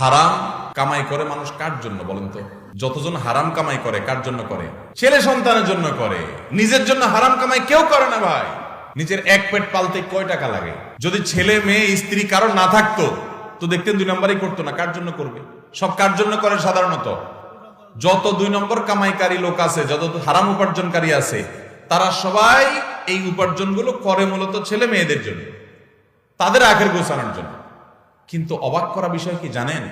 হারাম কামাই করে মানুষ কার জন্য বলেন তো? যতজন হারাম কামাই করে, কার জন্য করে? ছেলে সন্তানের জন্য করে। নিজের জন্য হারাম কামাই কেউ করে না ভাই। নিজের এক পেট পালতে কয় টাকা লাগে? যদি ছেলে, মেয়ে, স্ত্রী কারও না থাকতো, তো দেখতেন দুই নম্বরই করতো না, কার জন্য করবে? সব কার জন্য করে সাধারণত? যত দুই নম্বর কামাইকারী লোক আছে, যত হারাম উপার্জনকারী আছে, তারা সবাই এই উপার্জনগুলো করে মূলত ছেলে মেয়েদের জন্য। তাদের আখের গোছানোর জন্য। কিন্তু অবাক করা বিষয় কি জানেন?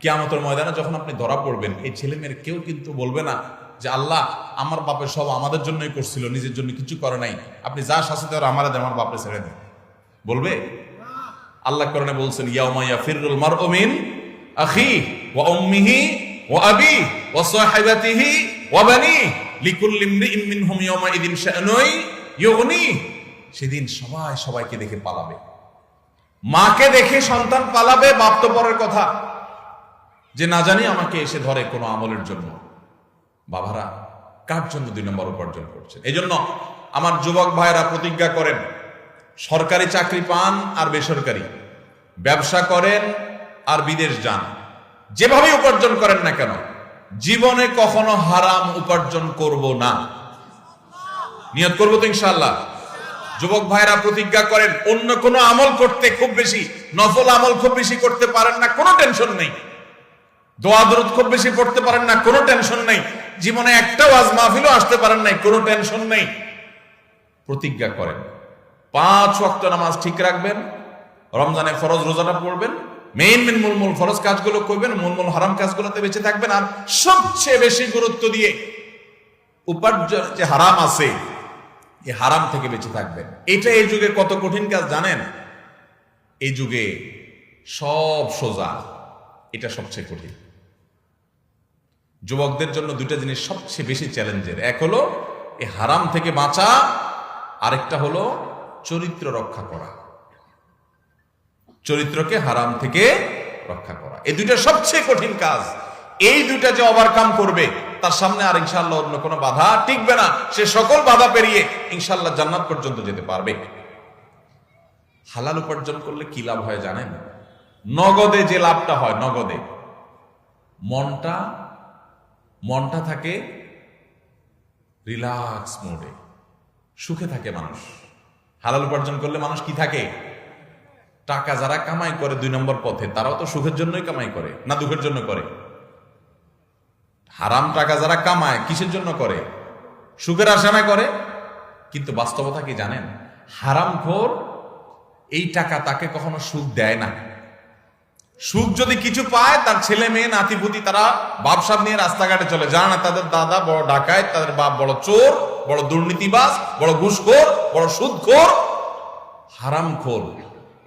কিয়ামতের ময়দানে যখন আপনি ধরা পড়বেন, এই ছেলে মেয়ের কেউ কিন্তু বলবে না যে, আল্লাহ, আমার বাপের সব আমাদের জন্যই করছিল, নিজের জন্য কিছু করে নাই। আপনি যা শাস্তি আমার আমার বাপরে ছেড়ে দেন। বলবে? আল্লাহ করণে বলছেন ইয়াউমাইয়া ফিরুল মারউমিন আখি ওয়া উম্মিহি ওয়া আবি ওয়া সাহিবাতিহি ওয়া বানি লিকুল্লি ইমরিইন মিনহুম ইয়াউমা ইদিন ইউগনি। সেদিন সবাই সবাইকে দেখে পালাবে। মাকে দেখে সন্তান পালাবে, বাপ তো পরের কথা। যে না জানি আমাকে এসে ধরে কোনো আমলের জন্য। বাবারা, কার জন্য দুই নম্বর উপার্জন করছেন? এই জন্য আমার যুবক ভাইয়েরা প্রতিজ্ঞা করেন, সরকারি চাকরি পান আর বেসরকারি। ব্যবসা করেন আর বিদেশ যান। যেভাবে উপার্জন করেন না কেন, জীবনে কখনো হারাম উপার্জন করব না। নিয়ত করব তো ইনশাল্লাহ যুবক ভাইরা প্রতিজ্ঞা করেন, অন্য কোনো আমল করতে খুব বেশি, নফল আমল খুব বেশি করতে পারেন না, কোনো টেনশন নেই। দোয়া দরুদ খুব বেশি পড়তে পারেন না, কোনো টেনশন নেই। জীবনে একটা ওয়াজ মাহফিলও আসতে পারেন নাই, কোনো টেনশন নেই। প্রতিজ্ঞা করেন। পাঁচ ওয়াক্ত নামাজ ঠিক রাখবেন, রমজানে ফরজ রোজাটা পড়বেন মেইন মেন মূল ফরজ কাজগুলো করবেন, মূল মূল হারাম কাজগুলোতে বেঁচে থাকবেন, আর সবচেয়ে বেশি গুরুত্ব দিয়ে উপার্জন যে হারাম আছে এই হারাম থেকে বেঁচে থাকবেন এটা এই যুগে কত কঠিন কাজ জানেন? এই যুগে সব সোজা। এটা সবচেয়ে কঠিন। যুবকদের জন্য দুইটা জিনিস সবচেয়ে বেশি চ্যালেঞ্জের। এক হলো এই হারাম থেকে বাঁচা, আরেকটা হলো, চরিত্র রক্ষা করা। চরিত্রকে হারাম থেকে রক্ষা করা। এই দুইটা সবচেয়ে কঠিন কাজ। এই দুইটা যে ওভারকাম করবে তার সামনে আর ইনশাল্লাহ অন্য কোনো বাধা টিকবে না। সে সকল বাধা পেরিয়ে ইনশাল্লাহ জান্নাত পর্যন্ত যেতে পারবে। হালাল উপার্জন করলে কি লাভ হয় জানেন? নগদে যে লাভটা হয়, নগদে। মনটা মনটা থাকে রিল্যাক্স মোডে। সুখে থাকে মানুষ। হালাল উপার্জন করলে মানুষ কি থাকে? টাকা যারা কামাই করে দুই নম্বর পথে, তারাও তো সুখের জন্যই কামাই করে, না দুঃখের জন্য করে। হারাম টাকা যারা কামায়, কিসের জন্য করে? সুখের আশানা করে। কিন্তু বাস্তবতা কি জানেন? হারাম খোর এই টাকা তাকে কখনো সুখ দেয় না। সুখ যদি কিছু পায়, তার ছেলে মেয়ে নাতিপুতি তারা বাপসাপ নিয়ে রাস্তাঘাটে চলে জানে না তাদের দাদা বড় ডাকায় তাদের বাপ বড় চোর, বড় দুর্নীতিবাস বড় ঘুষখোর, বড় সুদখোর। হারাম খোর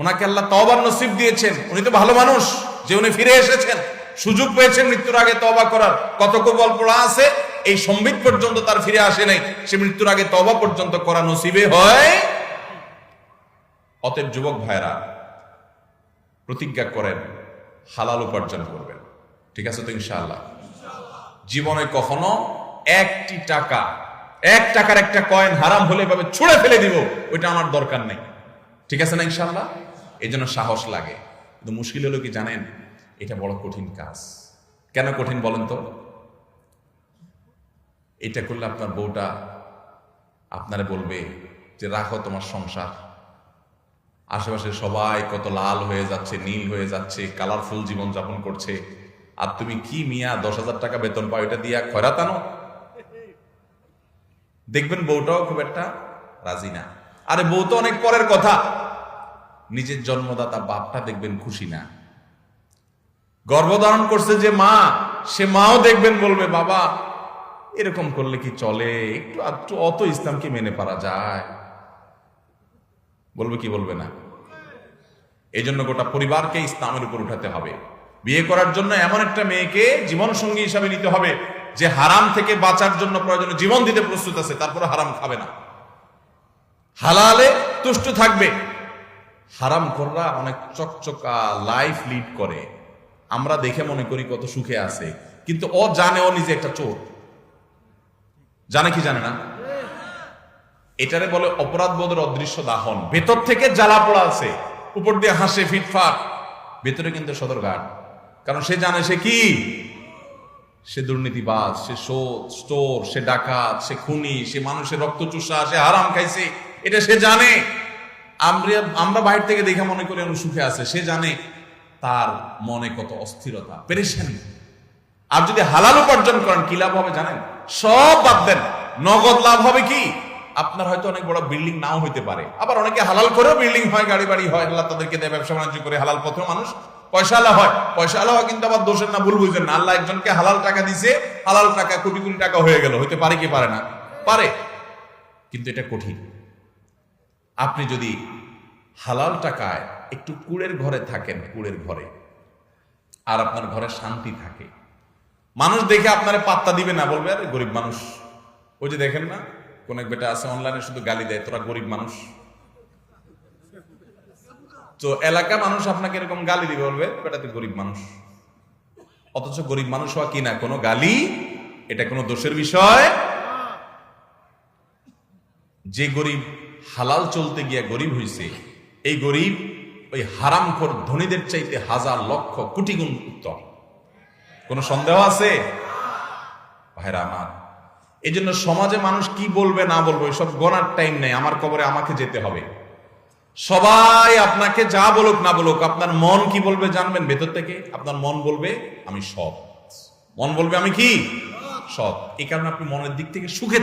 ওনাকে আল্লাহ তবার নসিব দিয়েছেন। উনি তো ভালো মানুষ, যে উনি ফিরে এসেছেন, সুযোগ পেয়েছেন মৃত্যুর আগে তবা করার। কত গল্প আছে, এই সম্বিত পর্যন্ত তার ফিরে আসে নাই। সে মৃত্যুর আগে তবা পর্যন্ত করা নসিবে হয়। অতএব যুবক ভাইরা প্রতিজ্ঞা করেন, হালাল উপার্জন করবেন। ঠিক আছে তো ইনশাআল্লাহ? জীবনে কখনো একটি টাকা, এক টাকার একটা কয়েন হারাম হলে ভাবে ছুঁড়ে ফেলে দিব, ওইটা আমার দরকার নেই। ঠিক আছে না ইনশাআল্লাহ? এই জন্য সাহস লাগে। কিন্তু মুশকিল হলো কি জানেন? এটা বড় কঠিন কাজ। কেন কঠিন বলেন তো? এটা করলে আপনার বউটা আপনারে বলবে যে, রাখো তোমার সংসার। আশেপাশে সবাই কত লাল হয়ে যাচ্ছে, নীল হয়ে যাচ্ছে কালারফুল জীবন যাপন করছে। আর তুমি কি মিয়া, দশ হাজার টাকা বেতন পাও, এটা দিয়া খয়রাতানো দেখবেন বউটাও খুব একটা রাজি না। আরে বউ তো অনেক পরের কথা। নিজের জন্মদাতা বাপটা দেখবেন খুশি না। গর্ভধারণ করছে যে মা, সে মাও দেখবেন বলবে, বাবা, এরকম করলে কি চলে? একটু একটু অত ইসলামকে মেনে পারা যায়। বলবে কি বলবে না? এই জন্য গোটা পরিবারকে ইসলামের উপর উঠাতে হবে। বিয়ে করার জন্য এমন একটা মেয়েকে জীবন সঙ্গী হিসাবে নিতে হবে, যে হারাম থেকে বাঁচার জন্য প্রয়োজনে জীবন দিতে প্রস্তুত আছে, তারপরে হারাম খাবে না। হালালে তুষ্ট থাকবে। হারাম কররা অনেক চকচকা লাইফ লিড করে। আমরা দেখে মনে করি কত সুখে আছে। কিন্তু ও জানে ও নিজে একটা চোর। জানে কি জানে না? এটারে বলে অপরাধ বোধের অদৃশ্য দাহন। ভেতর থেকে জ্বালা পোড়া আছে। উপর দিয়ে হাসে ফিটফাট। ভেতরে কিন্তু সদরঘাট কারণ সে জানে সে কি? সে দুর্নীতিবাজ, সে স্টোর, সে ডাকাত, সে খুনি, সে মানুষের রক্ত চুষা সে হারাম খাইছে। এটা সে জানে। আমরা আমরা বাইরে থেকে দেখে মনে করি অনেক সুখে আছে। সে জানে তার মনে কত অস্থিরতা। পেরেশানি। আর যদি হালাল উপার্জন করেন, কি লাভ হবে জানেন? সব বাদ দেন। নগদ লাভ হবে কি? আপনার হয়তো অনেক বড় বিল্ডিং নাও হইতে পারে। আবার অনেকে হালাল করেও বিল্ডিং হয়, গাড়ি বাড়ি হয়, আল্লাহ তাদেরকে দেয়, ব্যবসা বাণিজ্য করে হালাল পথে মানুষ। পয়সা আলা হয়। পয়সা আলা হয়, কিন্তু আবার দোষের না, ভুল বুঝেন না। আল্লাহ একজনকে হালাল টাকা দিছে, হালাল টাকা কোটি কোটি টাকা হয়ে গেল। হইতে পারে কি পারে না? পারে। কিন্তু এটা কঠিন। আপনি যদি হালাল টাকায় একটু কুড়ের ঘরে থাকেন, কুড়ের ঘরে, আর আপনার ঘরে শান্তি থাকে, মানুষ দেখে আপনারে পাত্তা দিবে না, বলবে, আরে গরিব মানুষ। ওই যে দেখেন না, কোন এক বেটা আছে, অনলাইনে শুধু গালি দেয়, তোরা গরিব মানুষ। তো এলাকা মানুষ আপনাকে এরকম গালি দিবে, বলবে, বেটা, তুই গরিব মানুষ। অথচ গরিব মানুষ হওয়া কি না, কোনো গালি, এটা কোনো দোষের বিষয়। যে গরিব হালাল চলতে গিয়া গরিব হইছে, এই গরিব ওই হারামখোর ধনীদের চাইতে হাজার লক্ষ কোটি গুণ উত্তম। কোন সন্দেহ আছে? ভাইরা আমার এই জন্য সমাজে মানুষ কি বলবে না বলবে সব গনার টাইম নেই, আমার কবরে আমাকে যেতে হবে। সবাই আপনাকে যা বলুক না বলুক, আপনার মন কি বলবে জানবেন ভেতর থেকে? আপনার মন বলবে, আমি সৎ। মন বলবে আমি কি? সৎ। এই কারণে আপনি মনের দিক থেকে সুখে